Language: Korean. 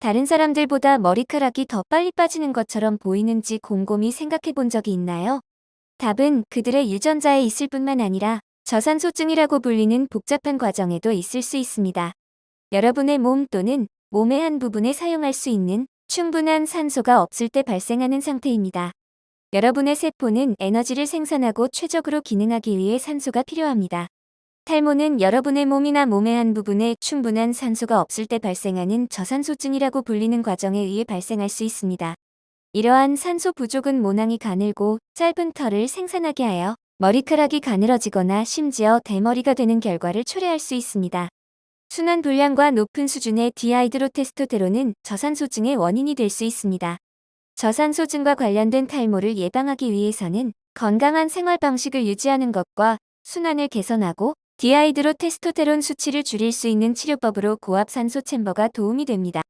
다른 사람들보다 머리카락이 더 빨리 빠지는 것처럼 보이는지 곰곰이 생각해 본 적이 있나요? 답은 그들의 유전자에 있을 뿐만 아니라 저산소증이라고 불리는 복잡한 과정에도 있을 수 있습니다. 여러분의 몸 또는 몸의 한 부분에 사용할 수 있는 충분한 산소가 없을 때 발생하는 상태입니다. 여러분의 세포는 에너지를 생산하고 최적으로 기능하기 위해 산소가 필요합니다. 탈모는 여러분의 몸이나 몸의 한 부분에 충분한 산소가 없을 때 발생하는 저산소증이라고 불리는 과정에 의해 발생할 수 있습니다. 이러한 산소 부족은 모낭이 가늘고 짧은 털을 생산하게 하여 머리카락이 가늘어지거나 심지어 대머리가 되는 결과를 초래할 수 있습니다. 순환 불량과 높은 수준의 디하이드로테스토테론은 저산소증의 원인이 될 수 있습니다. 저산소증과 관련된 탈모를 예방하기 위해서는 건강한 생활 방식을 유지하는 것과 순환을 개선하고 디하이드로 테스토테론 수치를 줄일 수 있는 치료법으로 고압산소 챔버가 도움이 됩니다.